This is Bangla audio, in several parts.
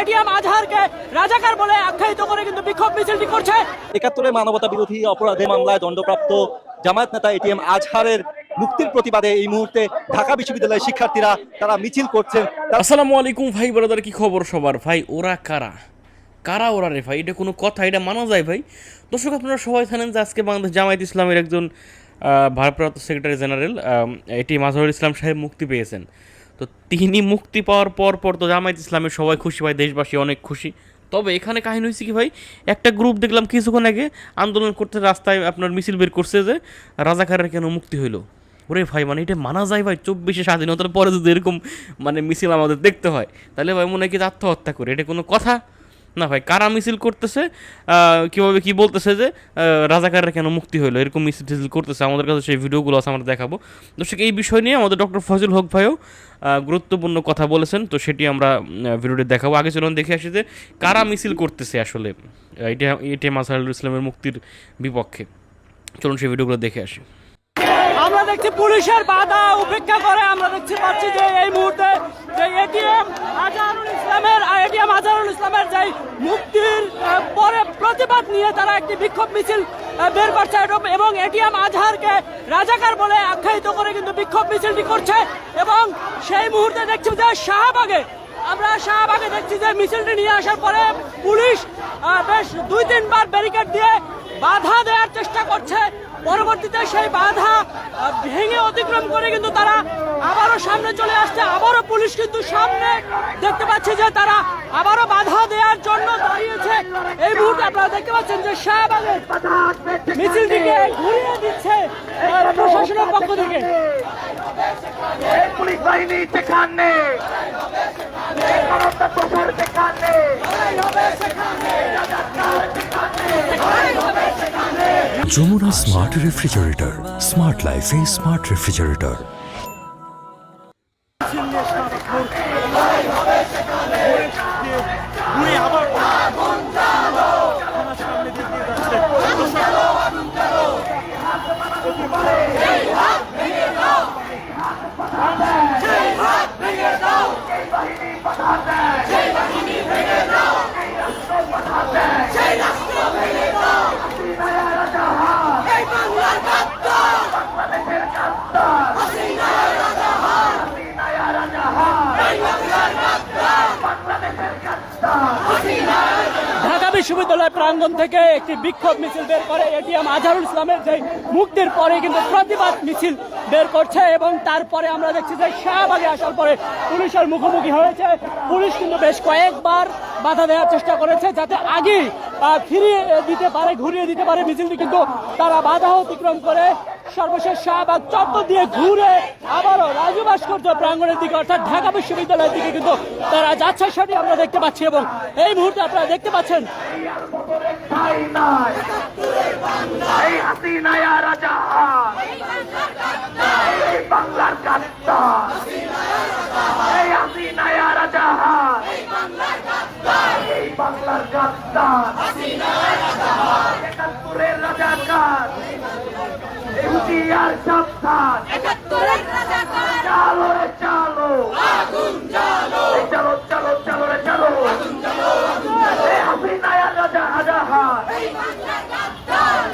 এটিএম আজহারকে রাজাকার বলে আখ্যায়িত করে কিন্তু বিক্ষোভ মিছিলটি করছে। একাত্তরে মানবতা বিরোধী অপরাধে মামলায় দণ্ডপ্রাপ্ত জামায়াত নেতা এটিএম আজহারের মুক্তির প্রতিবাদে এই মুহূর্তে ঢাকা বিশ্ববিদ্যালয়ের শিক্ষার্থীরা তারা মিছিল করছেন। আসসালামু আলাইকুম ভাই ব্রাদার কি খবর সবার? ভাই ওরা কারা? কারা ওরা রে ভাই? এটা কোনো কথা এটা মানা যায় ভাই? দর্শক আপনারা সবাই জানেন যে আজকে বাংলাদেশ জামায়াত ইসলামের একজন ভারপ্রাপ্ত সেক্রেটারি জেনারেল এটি মাজহারুল ইসলাম সাহেব মুক্তি পেয়েছেন। তো তিনি মুক্তি পাওয়ার পর পর তো জামায়াত ইসলামের সবাই খুশি, ভাই, দেশবাসী অনেক খুশি। তবে এখানে কাহিনী হয়েছে কি, ভাই, একটা গ্রুপ দেখলাম কিছুক্ষণ আগে আন্দোলন করতে রাস্তায় আপনার মিছিল বের করছে যে রাজাকারের কেন মুক্তি হইল। ওরে ভাই মানে এটা মানা যায়, ভাই, চব্বিশে স্বাধীনতার পরে যদি এরকম মানে মিছিল আমাদের দেখতে হয়, তাহলে ভাই মনে হয় কি আত্মহত্যা করে। এটা কোনো কথা? না ভাই কারা মিছিল করতেছে কীভাবে কি বলতেছে যে রাজাকাররা কেন মুক্তি হলো এরকম মিছিল টিছিল করতেছে আমাদের কাছে সেই ভিডিওগুলো আছে আমরা দেখাবো। দর্শক এই বিষয় নিয়ে আমাদের ডক্টর ফজল হক ভাইও গুরুত্বপূর্ণ কথা বলেছেন তো সেটি আমরা উম, ভিডিওতে দেখাবো। আগে চলুন দেখে আসি যে কারা মিছিল করতেছে আসলে এটা এটা মাসারুল ইসলামের মুক্তির বিপক্ষে। চলুন সেই ভিডিওগুলো দেখে আসি। আমরা দেখছি পুলিশের বাধা উপেক্ষা করে, আমরা দেখছি পাচ্ছি যে এই মুহূর্তে যে এটিএম আজহারুল ইসলামের এটিএম আজহারুল ইসলামের যে মুক্তির পরে প্রতিবাদ নিয়ে তারা একটি বিক্ষোভ মিছিল বের করছে এবং- এটিএম আজহারকে রাজাকার বলে আখ্যায়িত করে কিন্তু বিক্ষোভ মিছিলটি করছে এবং সেই মুহূর্তে দেখছি যে শাহবাগে, আমরা শাহবাগে দেখছি যে মিছিলটি নিয়ে আসার পরে পুলিশ বেশ দুই তিনবার ব্যারিকেড দিয়ে বাধা দেওয়ার চেষ্টা করছে। পরবর্তীতে সেই বাধা ভেঙে অতিক্রম করে কিন্তু তারা আবারও সামনে চলে আসছে। আবারও পুলিশ কিন্তু সামনে দেখতে পাচ্ছে যে তারা আবারও বাধা দেওয়ার জন্য দাঁড়িয়েছে। এই মুহূর্তে আপনারা দেখতে পাচ্ছেন যে শাহবাগের মিছিলটিকে ঘুরিয়ে দিচ্ছে প্রশাসনের পক্ষ থেকে। পুলিশ বাহিনী সেখানে মানবতা প্রচার সেখানে যমুনা স্মার্ট রেফ্রিজারেটর স্মার্ট লাইফে স্মার্ট রেফ্রিজারেটর বিশ্ববিদ্যালয় প্রাঙ্গণ থেকে একটি বিক্ষোভ মিছিল বের করে। এটিএম আজহারুল ইসলামের যে মুক্তির পরে কিন্তু প্রতিবাদ মিছিল বের করছে এবং তারপরে আমরা দেখছি যে শাহবাগে আসার পরে পুলিশের মুখোমুখি হয়েছে। পুলিশ কিন্তু বেশ কয়েকবার বাধা দেওয়ার চেষ্টা করেছে যাতে আগে আহ, ফিরিয়ে দিতে পারে, ঘুরিয়ে দিতে পারে মিছিলটি, কিন্তু তারা বাধা অতিক্রম করে সর্বশেষ শাহবাগ চত্বর দিয়ে ঘুরে আবারও রাজু ভাস্কর্য প্রাঙ্গণের দিকে, অর্থাৎ ঢাকা বিশ্ববিদ্যালয়ের দিকে কিন্তু তারা যাচ্ছে সেটি আমরা দেখতে পাচ্ছি এবং এই মুহূর্তে আপনারা দেখতে পাচ্ছেন রাজা এই বাংলার কাত্তা এই হাসিনায় রাজা এই বাংলার কাত্তা একাত্তরের রাজাকার এই হুঁশিয়ার সাবধান চালো রে চালো এই চলো চলো চলো রে চলো এই হাসিনায় রাজা আজাহার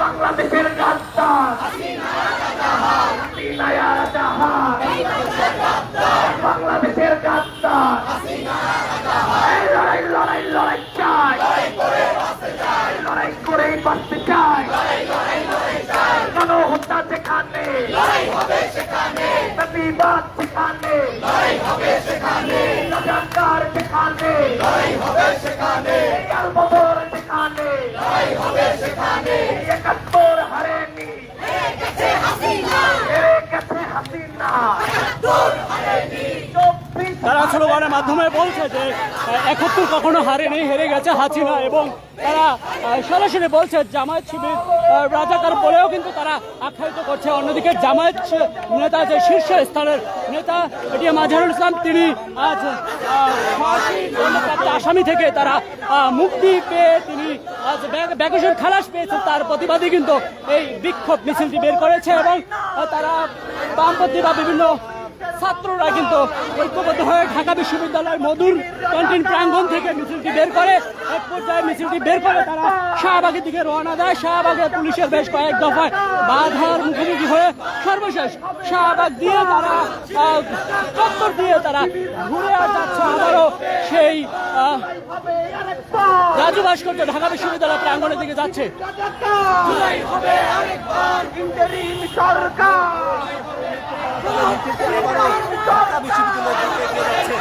বাংলাদেশের গাদ্দার হাসিনায় আজাহার বাংলাদেশের গাদ্দার এই লড়াই লড়াই লড়াই চাই লড়াই করেই বাঁচতে চাই কেন হত্যা সেখানে প্রতিবাদ সেখানে রাজাকার সেখানে এগারো বছর সেখানে একাত্তর হারেনি হেরে গেছে হাসিনা চব্বিশ তারা স্লোগানের মাধ্যমে বলছে যে একাত্তর কখনো হারেনি হেরে গেছে হাসিনা এবং তারা সরাসরি বলছে জামায়াত শিবির রাজাকার বলেও কিন্তু তারা আখ্যায়িত করছে। অন্যদিকে জামায়াত নেতা যে শীর্ষ স্থানের নেতা এটিএম আজহারুল ইসলাম, তিনি আজ আসামি থেকে তারা মুক্তি পেয়ে তিনি আজ ব্যাগসুর খালাস পেয়েছেন। তার প্রতিবাদী কিন্তু এই বিক্ষোভ মিছিলটি বের করেছে এবং তারা বামপন্থী বা বিভিন্ন ছাত্ররা কিন্তু ঐক্যবদ্ধ হয়ে ঢাকা বিশ্ববিদ্যালয়ের মধুর ক্যান্টিন প্রাঙ্গণ থেকে মিছিলটি বের করে, এক পর্যায়ে মিছিলটি বের করে তারা শাহবাগের দিকে রওনা দেয়। শাহবাগে পুলিশের বেশ কয়েক দফায় বাধার মুখোমুখি হয়ে সর্বশেষ শাহবাগ দিয়ে তারা চত্বর দিয়ে তারা ঘুরে যাচ্ছে আবারও সেই রাজু ভাস্কর্য ঢাকা বিশ্ববিদ্যালয় প্রাঙ্গণের দিকে যাচ্ছে। জুলাই ইন্টারিম সরকার ঢাকা বিশ্ববিদ্যালয় থেকে এগিয়ে যাচ্ছে।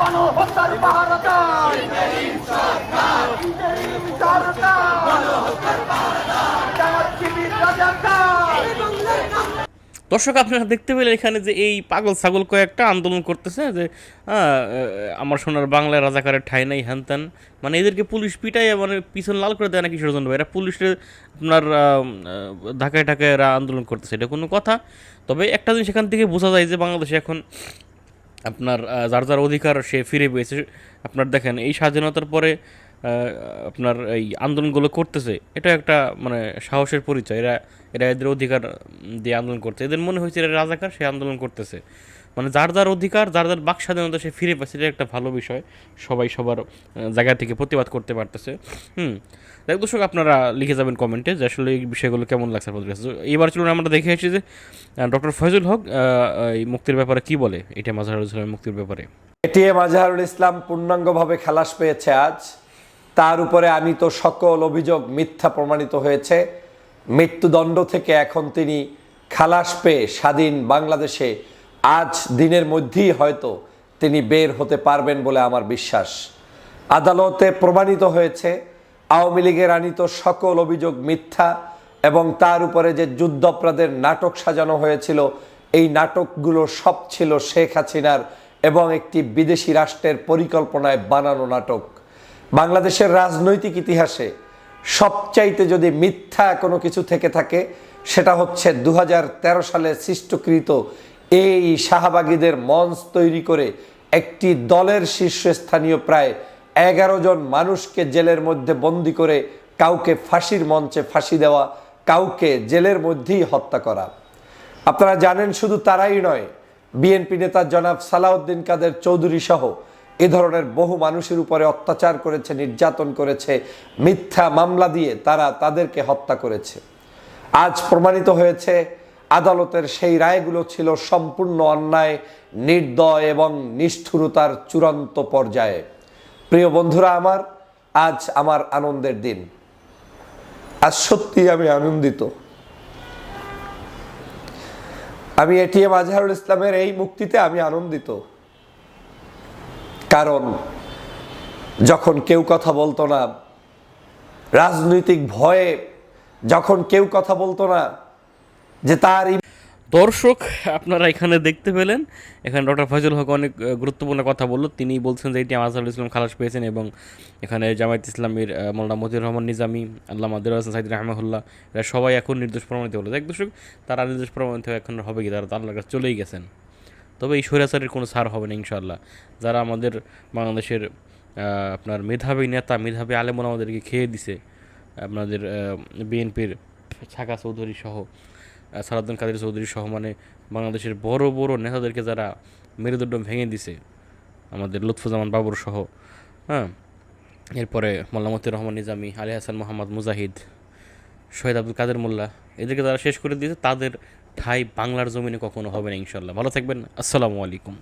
গণহত্যার বার্তা ইন্টারিম সরকার দর্শক, আপনারা দেখতে পেলেন এখানে যে এই পাগল ছাগল কয়েকটা আন্দোলন করতেছে, যে আমার সোনার বাংলায় রাজাকারের ঠাই নাই, হ্যান মানে এদেরকে পুলিশ পিটাই মানে পিছন লাল করে দেয় না কিসের জন্য এরা পুলিশের আপনার ঢাকায় ঢাকায় এরা আন্দোলন করতেছে, এটা কোনো কথা। তবে একটা জিনিস এখান থেকে বোঝা যায় যে, বাংলাদেশে এখন আপনার যার যার অধিকার সে ফিরে পেয়েছে। আপনার দেখেন, এই স্বাধীনতার পরে আপনার এই আন্দোলনগুলো করতেছে এটা একটা মানে সাহসের পরিচয়। এরা এরা এদের অধিকার দিয়ে আন্দোলন করছে। এদের মনে হয়েছে এরা রাজাকার, সে আন্দোলন করতেছে। মানে যার যার অধিকার, যার যার বাক স্বাধীনতা সে ফিরে পাচ্ছে এটা একটা ভালো বিষয়। সবাই সবার জায়গা থেকে প্রতিবাদ করতে পারতেছে। হুম। দেখ দর্শক, আপনারা লিখে যাবেন কমেন্টে যে আসলে এই বিষয়গুলো কেমন লাগছে আপনাদের কাছে। এবার চলুন আমরা দেখে এসেছি যে ডক্টর ফয়জুল হক এই মুক্তির ব্যাপারে কি বলে? এটা মাজাহারুল ইসলামের মুক্তির ব্যাপারে। এটিএম আজহারুল ইসলাম পূর্ণাঙ্গভাবে খালাস পেয়েছে আজ। তার উপরে আমি তো সকল অভিযোগ মিথ্যা প্রমাণিত হয়েছে। মৃত্যুদণ্ড থেকে এখন তিনি খালাস পেয়ে স্বাধীন বাংলাদেশে। আজ দিনের মধ্যেই হয়তো তিনি বের হতে পারবেন বলে আমার বিশ্বাস। আদালতে প্রমাণিত হয়েছে, আওয়ামী লীগের আনিত সকল অভিযোগ মিথ্যা এবং তার উপরে যে যুদ্ধাপরাধের নাটক সাজানো হয়েছিল, এই নাটকগুলো সব ছিল শেখ হাসিনার এবং একটি বিদেশি রাষ্ট্রের পরিকল্পনায় বানানো নাটক। বাংলাদেশের রাজনৈতিক ইতিহাসে সবচাইতে যদি মিথ্যা কোনো কিছু থেকে থাকে, সেটা হচ্ছে দু হাজার তেরো সালে সৃষ্টকৃত এই শাহবাগীদের মঞ্চ তৈরি করে একটি দলের শীর্ষস্থানীয় প্রায় এগারো জন মানুষকে জেলের মধ্যে বন্দি করে কাউকে ফাঁসির মঞ্চে ফাঁসি দেওয়া, কাউকে জেলের মধ্যেই হত্যা করা। আপনারা জানেন শুধু তারাই নয়, বিএনপি নেতা জনাব সালাউদ্দিন কাদের চৌধুরী সহ এ ধরনের বহু মানুষের উপরে অত্যাচার করেছে, নির্যাতন করেছে, মিথ্যা মামলা দিয়ে তারা তাদেরকে হত্যা করেছে। আজ প্রমাণিত হয়েছে, আদালতের সেই রায়গুলো ছিল সম্পূর্ণ অন্যায়, নির্দয় এবং নিষ্ঠুরতার চূড়ান্ত পর্যায়ে। প্রিয় বন্ধুরা আমার, আজ আমার আনন্দের দিন। আজ সত্যি আমি আনন্দিত। আমি এটিএম আজহারুল ইসলামের এই মুক্তিতে আমি আনন্দিত। কারণ যখন কেউ কথা বলতো না, রাজনৈতিক ভয়ে যখন কেউ কথা বলতো না, যে তার দর্শক, আপনারা এখানে দেখতে পেলেন, এখানে ডক্টর ফজল হক অনেক গুরুত্বপূর্ণ কথা বলল। তিনি বলছেন যে এটি আজহারুল ইসলাম খালাস পেয়েছেন এবং এখানে জামায়াত ইসলামের মোল্লা মতিউর রহমান নিজামী, আল্লাহ মাদুর হাসান সাইদ রহমাহুল্লাহ, এরা সবাই এখন নির্দোষ প্রমাণিত হলো। দেখ দর্শক, তারা নির্দোষ প্রমাণিত এখন হবে কি? তারা তো আল্লাহর কাছে চলেই গেছেন। তবে এই স্বৈরাচারের কোনো সার হবে না ইনশাল্লাহ যারা আমাদের বাংলাদেশের আপনার মেধাবী নেতা মেধাবী আলেমন আমাদেরকে খেয়ে দিছে আপনাদের বিএনপির ছাকা চৌধুরী সহ আহ, সালাউদ্দিন কাদের চৌধুরী সহ মানে বাংলাদেশের বড় বড় নেতাদেরকে যারা মেরুদণ্ড ভেঙে দিছে আমাদের লুৎফুজ্জামান বাবুর সহ হ্যাঁ? এরপরে মোল্লামতির রহমান নিজামী আলী হাসান মোহাম্মদ মুজাহিদ শহীদ আব্দুল কাদের মোল্লা এদেরকে যারা শেষ করে দিয়েছে তাদের ঠাই বাংলার জমিনে কখনো হবে না ইনশাল্লাহ ভালো থাকবেন আসসালামু আলাইকুম।